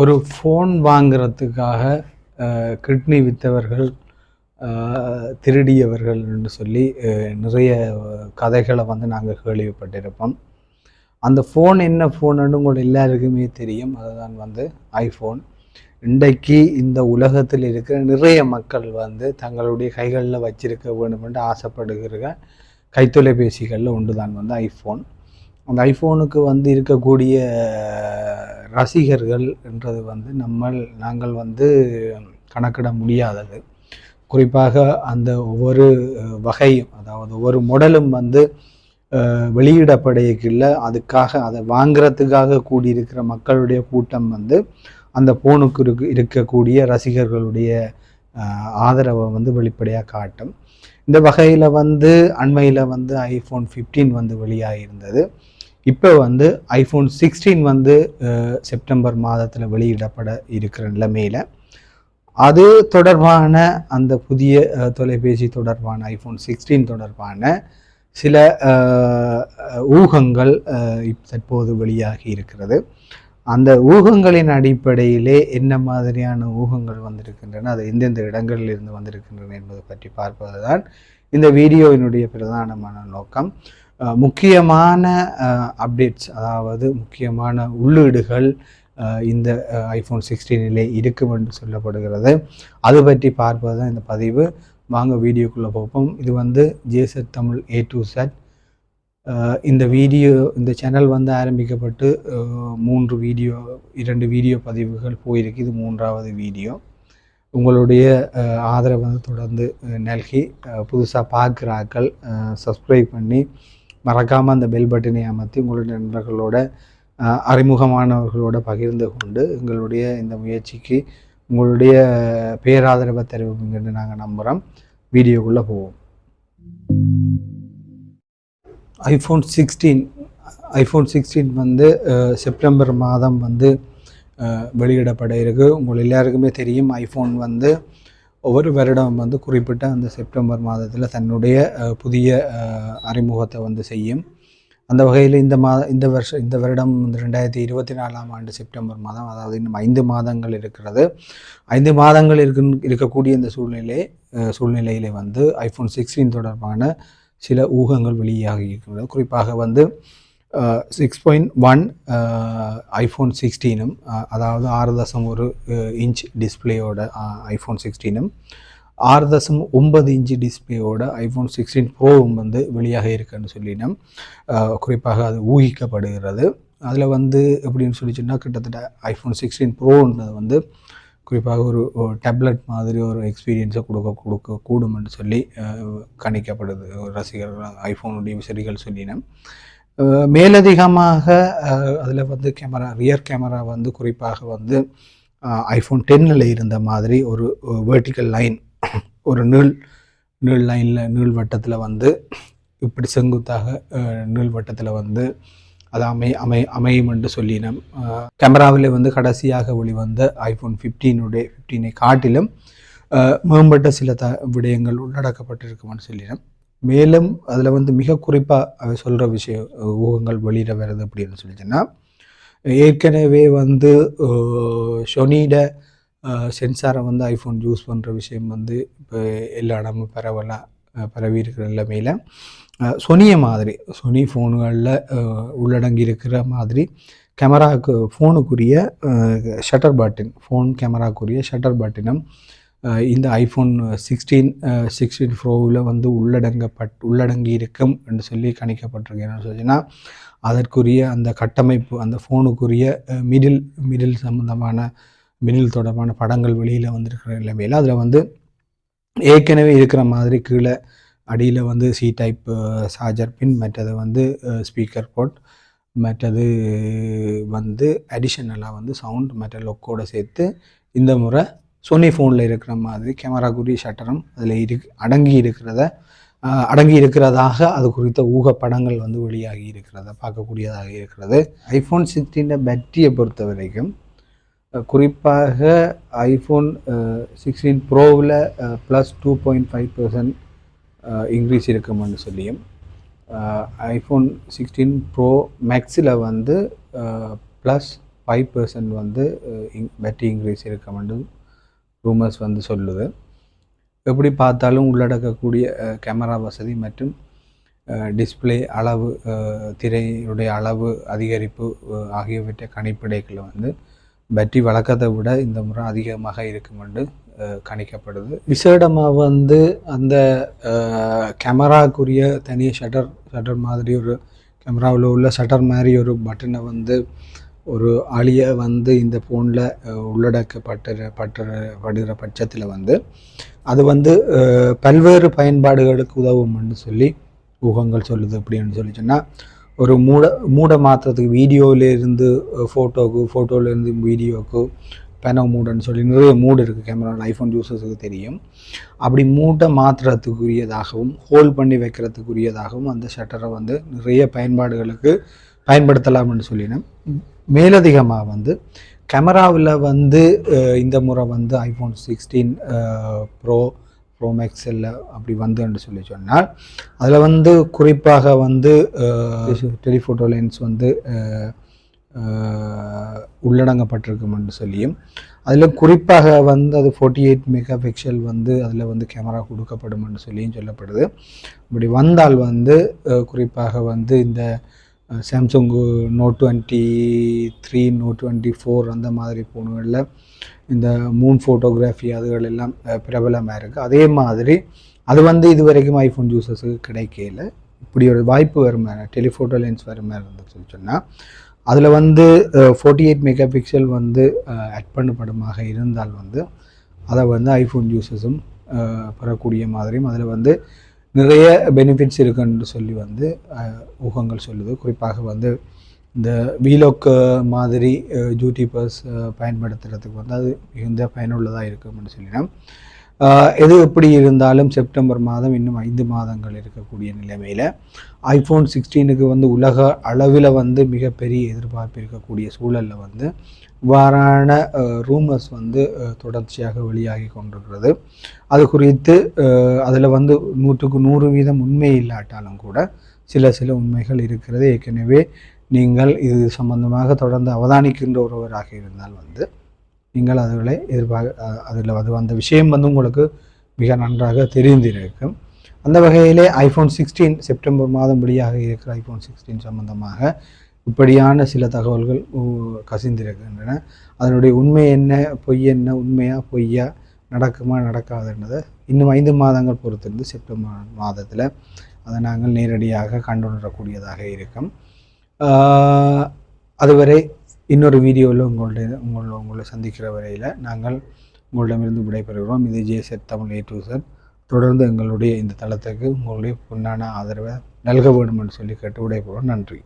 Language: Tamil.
ஒரு ஃபோன் வாங்குறதுக்காக கிட்னி வித்தவர்கள் திருடியவர்கள் என்று சொல்லி நிறைய கதைகளை வந்து நாங்கள் கேள்விப்பட்டிருப்போம். அந்த ஃபோன் என்ன ஃபோனுன்னு உங்கள் எல்லாருக்குமே தெரியும். அதுதான் வந்து ஐஃபோன் இன்றைக்கு இந்த உலகத்தில் இருக்கிற நிறைய மக்கள் வந்து தங்களுடைய கைகளில் வச்சிருக்க வேண்டும் என்று ஆசைப்படுகிற கைத்தொலைபேசிகளில் ஒன்று தான் வந்து ஐஃபோன் அந்த ஐஃபோனுக்கு வந்து இருக்கக்கூடிய ரசிகர்கள் என்றது வந்து நம்ம நாங்கள் வந்து கணக்கிட முடியாதது. குறிப்பாக அந்த ஒவ்வொரு வகையும் அதாவது ஒவ்வொரு மாடலும் வந்து அஹ், வெளியிடப்படையக்கில்ல அதுக்காக அதை வாங்குறதுக்காக கூடியிருக்கிற மக்களுடைய கூட்டம் வந்து அந்த ஃபோனுக்கு இருக்கு இருக்கக்கூடிய ரசிகர்களுடைய ஆதரவை வந்து வெளிப்படையாக காட்டும். இந்த வகையில் வந்து அண்மையில் வந்து ஐஃபோன் 15 வந்து வெளியாகியிருந்தது. இப்போ வந்து ஐஃபோன் சிக்ஸ்டீன் வந்து செப்டம்பர் மாதத்தில் வெளியிடப்பட இருக்கிற நிலைமையில் அது தொடர்பான அந்த புதிய தொலைபேசி தொடர்பான ஐஃபோன் சிக்ஸ்டீன் தொடர்பான சில ஊகங்கள் இப் தற்போது வெளியாகி இருக்கிறது. அந்த ஊகங்களின் அடிப்படையிலே என்ன மாதிரியான ஊகங்கள் வந்திருக்கின்றன அது எந்தெந்த இடங்களில் இருந்து வந்திருக்கின்றன என்பதை பற்றி பார்ப்பது தான் இந்த வீடியோவினுடைய பிரதானமான நோக்கம். முக்கியமான அப்டேட்ஸ் அதாவது முக்கியமான உள்ளீடுகள் இந்த ஐஃபோன் சிக்ஸ்டீனிலே இருக்கும் என்று சொல்லப்படுகிறது. அது பற்றி பார்ப்பது தான் இந்த பதிவு. வாங்க வீடியோக்குள்ளே பார்ப்போம் இது வந்து ஜேசட் தமிழ் ஏ டு செட் இந்த வீடியோ இந்த சேனல் வந்து ஆரம்பிக்கப்பட்டு மூன்று வீடியோ இரண்டு வீடியோ பதிவுகள் போயிருக்கு. இது மூன்றாவது வீடியோ. உங்களுடைய ஆதரவு ஆதரவை வந்து தொடர்ந்து நல்கி புதுசாக பார்க்குறாக்கள் சப்ஸ்கிரைப் பண்ணி மறக்காமல் அந்த பெல் பட்டனை அமர்த்தி உங்களுடைய நண்பர்களோட அறிமுகமானவர்களோட பகிர்ந்து கொண்டு எங்களுடைய இந்த முயற்சிக்கு உங்களுடைய பேராதரவை தெரிவிப்புங்கன்னு நாங்கள் நம்புகிறோம் வீடியோக்குள்ளே போவோம். ஐஃபோன் சிக்ஸ்டீன் ஐஃபோன் சிக்ஸ்டீன் வந்து செப்டம்பர் மாதம் வந்து வெளியிடப்பட இருக்குது உங்கள் எல்லாருக்குமே தெரியும் ஐஃபோன் வந்து ஒவ்வொரு வருடம் வந்து குறிப்பிட்ட அந்த செப்டம்பர் மாதத்தில் தன்னுடைய புதிய அறிமுகத்தை வந்து செய்யும். அந்த வகையில் இந்த மாத இந்த வருஷம் இந்த வருடம் வந்து ரெண்டாயிரத்தி இருபத்தி நாலாம் ஆண்டு செப்டம்பர் மாதம் அதாவது இன்னும் ஐந்து மாதங்கள் இருக்கிறது. ஐந்து மாதங்கள் இருக்கு இருக்கக்கூடிய இந்த சூழ்நிலை சூழ்நிலையில் சூழ்நிலையிலே வந்து ஐஃபோன் சிக்ஸ்டீன் தொடர்பான சில ஊகங்கள் வெளியாகி இருக்கிறது. குறிப்பாக வந்து சிக்ஸ் பாயிண்ட் ஒன் ஐஃபோன் சிக்ஸ்டீனும் அதாவது ஆறு தசம் ஒரு இன்ச் டிஸ்பிளேயோட ஐஃபோன் சிக்ஸ்டீனும் ஆறு தசம் ஒன்பது இன்ச்சு டிஸ்பிளேயோட ஐஃபோன் சிக்ஸ்டீன் ப்ரோவும் வந்து வெளியாக இருக்குன்னு சொல்லினோம். Uh, குறிப்பாக அது ஊகிக்கப்படுகிறது. அதில் வந்து எப்படின்னு சொல்லி சொன்னால் கிட்டத்தட்ட ஐஃபோன் சிக்ஸ்டீன் ப்ரோன்றது வந்து குறிப்பாக ஒரு டேப்லெட் மாதிரி ஒரு எக்ஸ்பீரியன்ஸை கொடுக்க கொடுக்க கூடும்னு சொல்லி uh, கணிக்கப்படுது. ஒரு ரசிகர்கள் ஐஃபோனுடைய விசிறிகள் சொல்லினேன் மேலதிகமாக அதில் வந்து கேமரா ரியர் கேமரா வந்து குறிப்பாக வந்து ஐஃபோன் டென்னில் இருந்த மாதிரி ஒரு வேர்ட்டிக்கல் லைன் ஒரு நீள் நீள் லைனில் நீள் வட்டத்தில் வந்து இப்படி செங்குத்தாக நூல் நீள் வட்டத்தில் வந்து அது அமை அமை அமையும் என்று சொல்லினோம். கேமராவில் வந்து கடைசியாக வெளிவந்த ஐஃபோன் ஃபிஃப்டீனுடைய ஃபிஃப்டீனை காட்டிலும் மேம்பட்ட சில த விடயங்கள் உள்ளடக்கப்பட்டிருக்கும்னு சொல்லினோம். மேலும் அதில் வந்து மிக குறிப்பாக சொல்கிற விஷயம் ஊகங்கள் வெளியிட வருது அப்படின்னு சொல்லிச்சுன்னா ஏற்கனவே வந்து ஷொனியிட சென்சாரை வந்து ஐஃபோன் யூஸ் பண்ணுற விஷயம் வந்து இப்போ எல்லா இடமும் பரவலாக பரவி இருக்கிற நிலைமையில் சொனிய மாதிரி சொனி ஃபோனுகளில் உள்ளடங்கி இருக்கிற மாதிரி கேமராவுக்கு ஃபோனுக்குரிய ஷட்டர் பட்டன் ஃபோன் கேமராக்குரிய ஷட்டர் பாட்டினம் இந்த ஐஃபோன் சிக்ஸ்டீன் சிக்ஸ்டீன் ப்ரோவில் வந்து உள்ளடங்கப்பட் உள்ளடங்கி இருக்கும் என்று சொல்லி கணிக்கப்பட்டிருக்கு. என்ன சொல்லிச்சுன்னா அதற்குரிய அந்த கட்டமைப்பு அந்த ஃபோனுக்குரிய மிடில் மிடில் சம்மந்தமான மிடில் தொடர்பான படங்கள் வெளியில் வந்திருக்கிற நிலைமையில் அதில் வந்து ஏற்கனவே இருக்கிற மாதிரி கீழே அடியில் வந்து சி டைப் சார்ஜர் பின் மற்றது வந்து ஸ்பீக்கர் போர்ட் மற்றது வந்து அடிஷனலாக வந்து சவுண்ட் மற்ற லொக்கோடு சேர்த்து இந்த முறை சோனி ஃபோனில் இருக்கிற மாதிரி கேமரா குறி ஷட்டரும் அதில் இரு அடங்கி இருக்கிறத அடங்கி இருக்கிறதாக அது குறித்த ஊகப்படங்கள் வந்து வெளியாகி இருக்கிறத பார்க்கக்கூடியதாக இருக்கிறது. ஐஃபோன் சிக்ஸ்டீன பேட்டரியை பொறுத்த வரைக்கும் குறிப்பாக iPhone sixteen ப்ரோவில் plus two point five percent increase இருக்கும்னு சொல்லியும் ஐஃபோன் சிக்ஸ்டீன் ப்ரோ மேக்ஸில் வந்து ப்ளஸ் ஃபைவ் பர்சன்ட் வந்து பேட்டரி இன்க்ரீஸ் இருக்கமெண்டு ரூமர்ஸ் வந்து சொல்லுது. எப்படி பார்த்தாலும் உள்ளடக்கக்கூடிய கேமரா வசதி மற்றும் டிஸ்ப்ளே அளவு திரையுடைய அளவு அதிகரிப்பு ஆகியவற்றை கணிப்பிடைகளை வந்து பேட்டரி வழக்கத்தை விட இந்த முறை அதிகமாக இருக்கும் என்று கணிக்கப்படுது. விசேடமாக வந்து அந்த கேமராக்குரிய தனி ஷட்டர் ஷட்டர் மாதிரி ஒரு கேமராவில் உள்ள ஷட்டர் மாதிரி ஒரு பட்டனை வந்து ஒரு அழிய வந்து இந்த ஃபோனில் உள்ளடக்கப்பட்டு பட்டுற படுகிற பட்சத்தில் வந்து அது வந்து பல்வேறு பயன்பாடுகளுக்கு உதவும்னு சொல்லி ஊகங்கள் சொல்லுது அப்படின்னு சொல்லி சொன்னால் ஒரு மூட மூட மாற்றுறதுக்கு வீடியோவிலேருந்து ஃபோட்டோவுக்கு ஃபோட்டோவிலேருந்து வீடியோவுக்கு பெனோ மூடன்னு சொல்லி நிறைய மூடு இருக்குது கேமராவில் ஐஃபோன் யூசர்ஸுக்கு தெரியும். அப்படி மூட்டை மாற்றுறதுக்குரியதாகவும் ஹோல்ட் பண்ணி வைக்கிறதுக்குரியதாகவும் அந்த ஷட்டரை வந்து நிறைய பயன்பாடுகளுக்கு பயன்படுத்தலாம்னு சொல்லினேன். மேலதிகமாக வந்து கேமராவில் வந்து இந்த முறை வந்து ஐஃபோன் சிக்ஸ்டீன் ப்ரோ ப்ரோ மேக்ஸில் அப்படி வந்துன்னு சொல்லி சொன்னால் அதில் வந்து குறிப்பாக வந்து டெலிஃபோட்டோ லென்ஸ் வந்து உள்ளடங்கப்பட்டிருக்கும்னு சொல்லியும் அதில் குறிப்பாக வந்து அது ஃபோர்ட்டி எயிட் மெகா பிக்சல் வந்து அதில் வந்து கேமரா கொடுக்கப்படும்னு சொல்லியும் சொல்லப்படுது. இப்படி வந்தால் வந்து குறிப்பாக வந்து இந்த Samsung Note twenty three Note twenty four அந்த மாதிரி ஃபோனுகளில் இந்த மூன் ஃபோட்டோகிராஃபி அதுகள் எல்லாம் பிரபலமாக இருக்குது அதே மாதிரி அது வந்து இது வரைக்கும் ஐஃபோன் யூசர்ஸுக்கு கிடைக்கல. இப்படி ஒரு வாய்ப்பு வருமே? டெலிஃபோட்டோ லென்ஸ் வருமே இருந்துன்னு சொல்லி சொன்னால் அதில் வந்து ஃபோர்ட்டி எயிட் மெகா பிக்சல் வந்து ஆட் பண்ணப்படுமாக இருந்தால் வந்து அதை வந்து ஐஃபோன் யூசர்ஸும் பெறக்கூடிய மாதிரியும் அதில் வந்து நிறைய பெனிஃபிட்ஸ் இருக்குன்னு சொல்லி வந்து ஊகங்கள் சொல்லுது. குறிப்பாக வந்து இந்த வீலோக் மாதிரி யூடியூபர்ஸ் பயன்படுத்துறதுக்கு வந்து அது மிகுந்த பயனுள்ளதாக இருக்கும்னு சொல்லினோம் சொல்லினா எது எப்படி இருந்தாலும் செப்டம்பர் மாதம் இன்னும் ஐந்து மாதங்கள் இருக்கக்கூடிய நிலைமையில் ஐஃபோன் சிக்ஸ்டீனுக்கு வந்து உலக அளவில் வந்து மிகப்பெரிய எதிர்பார்ப்பு இருக்கக்கூடிய சூழலில் வந்து இவ்வாறான ரூமர்ஸ் வந்து தொடர்ச்சியாக வெளியாகி கொண்டிருக்கிறது. அது குறித்து அதில் வந்து நூற்றுக்கு நூறு வீதம் உண்மை இல்லாட்டாலும் கூட சில சில உண்மைகள் இருக்கிறது. ஏற்கனவே நீங்கள் இது சம்பந்தமாக தொடர்ந்து அவதானிக்கின்ற ஒருவராக இருந்தால் வந்து நீங்கள் அதுகளை எதிர்பார்க்க அதில் அது அந்த விஷயம் வந்து உங்களுக்கு மிக நன்றாக தெரிந்திருக்கும். அந்த வகையிலே ஐஃபோன் சிக்ஸ்டீன் செப்டம்பர் மாதம் வெளியாக இருக்கிற ஐஃபோன் சிக்ஸ்டீன் சம்பந்தமாக இப்படியான சில தகவல்கள் கசிந்திருக்கின்றன. அதனுடைய உண்மை என்ன பொய் என்ன உண்மையா பொய்யா நடக்குமா நடக்காதுன்றதை இன்னும் ஐந்து மாதங்கள் பொறுத்திருந்து செப்டம்பர் மாதத்தில் அதை நாங்கள் நேரடியாக கண்டுணரக்கூடியதாக இருக்கும். அதுவரை இன்னொரு வீடியோவில் உங்களுடைய உங்களை உங்களை சந்திக்கிற வரையில் நாங்கள் உங்களிடமிருந்து விடைபெறுகிறோம். இது ஜேசெட் தமிழ் ஏ டூ செட் தொடர்ந்து எங்களுடைய இந்த தளத்துக்கு உங்களுடைய பொன்னான ஆதரவை நல்க வேண்டும் என்று சொல்லி கேட்டு விடைபெறுவோம் நன்றி.